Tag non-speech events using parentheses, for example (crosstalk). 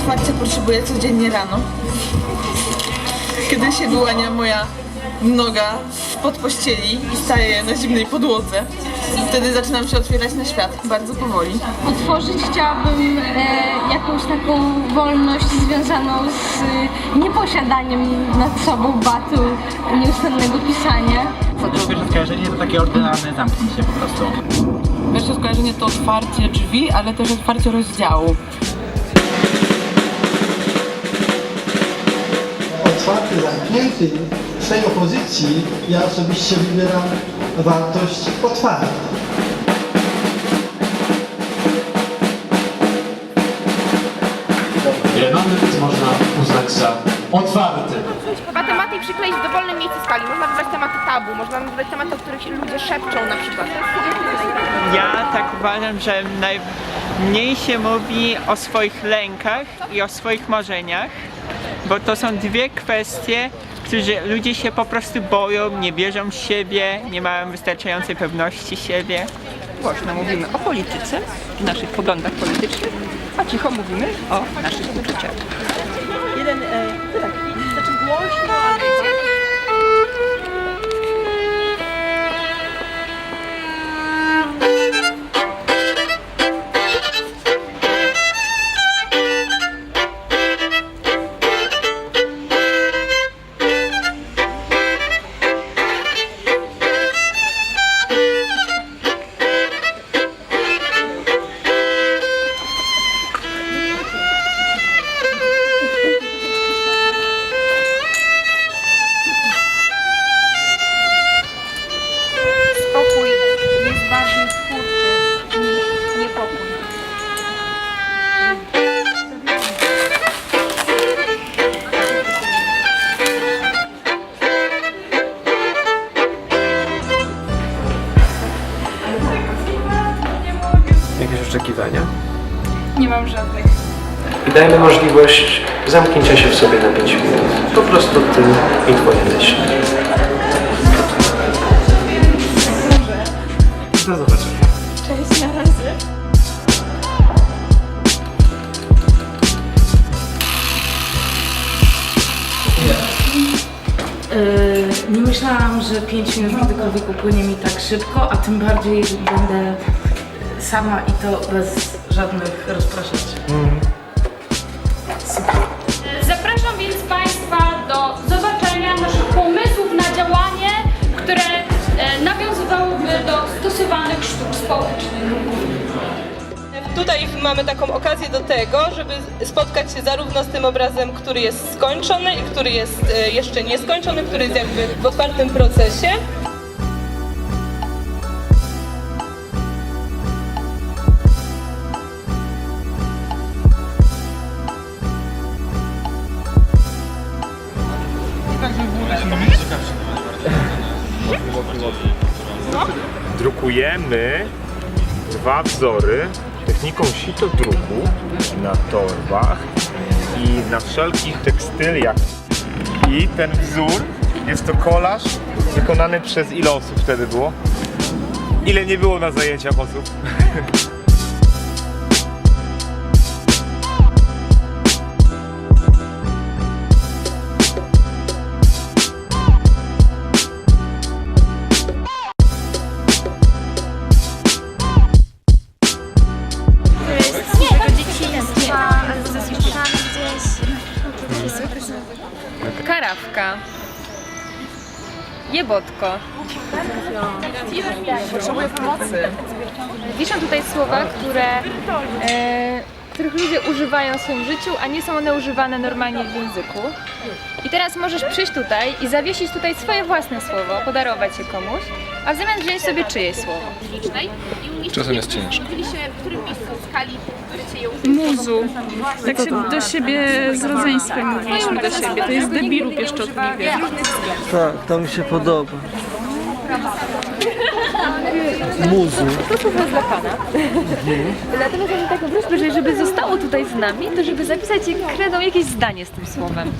Otwarcia potrzebuję codziennie rano. Kiedy się wyłania moja noga pod pościeli i staję na zimnej podłodze. Wtedy zaczynam się otwierać na świat, bardzo powoli. Otworzyć chciałabym e, jakąś taką wolność związaną z e, nieposiadaniem nad sobą batu nieustannego pisania. Pierwsze skojarzenie to takie ordynarne zamknięcie po prostu. Pierwsze skojarzenie to otwarcie drzwi, ale też otwarcie rozdziału. Zamknięty, z tej opozycji ja osobiście wybieram wartość otwarta. Element można uznać za otwarty. Chyba tematy przykleić w dowolnym miejscu skali. Można wybrać tematy tabu, można wybrać tematy, o których ludzie szepczą na przykład. Ja tak uważam, że najmniej się mówi o swoich lękach i o swoich marzeniach, bo to są dwie kwestie, które ludzie się po prostu boją, nie wierzą w siebie, nie mają wystarczającej pewności siebie. Głośno mówimy o polityce, naszych poglądach politycznych, a cicho mówimy o naszych uczuciach. Jeden, e, tak, znaczy głośno, I dajmy możliwość zamknięcia się w sobie na 5 minut. Po prostu ty i twoje myśli. Do zobaczenia. Cześć, na razie. Yy, nie myślałam, że 5 minut kiedykolwiek upłynie mi tak szybko, a tym bardziej, że będę sama i to bez żadnych rozpraszaczy. Zapraszam Tutaj mamy taką okazję do tego, żeby spotkać się zarówno z tym obrazem, który jest skończony i który jest e, jeszcze nieskończony, który jest jakby w otwartym procesie. Drukujemy dwa wzory techniką sitodruku na torbach i na wszelkich tekstyliach. I ten wzór jest to kolaż wykonany przez ile osób wtedy było? Ile nie było na zajęciach osób? (laughs) Jebotko. Potrzebuję pomocy. Wiszą tutaj słowa, które, e, których ludzie używają w swoim życiu, a nie są one używane normalnie w języku. I teraz możesz przyjść tutaj i zawiesić tutaj swoje własne słowo, podarować je komuś, a w zamian wziąć sobie czyjeś słowo. Czasem jest ciężko. W którym miejscu skali chcecie ją Muzu. Tak się do siebie z rodzeństwem mówiliśmy do siebie. To jest debilu pieszczotliwie. Tak, to mi się podoba. Muzu. To słowo dla Pana. Dlatego mamy taką prośbę, że żeby zostało tutaj z nami, to żeby zapisać kredą jakieś zdanie z tym słowem.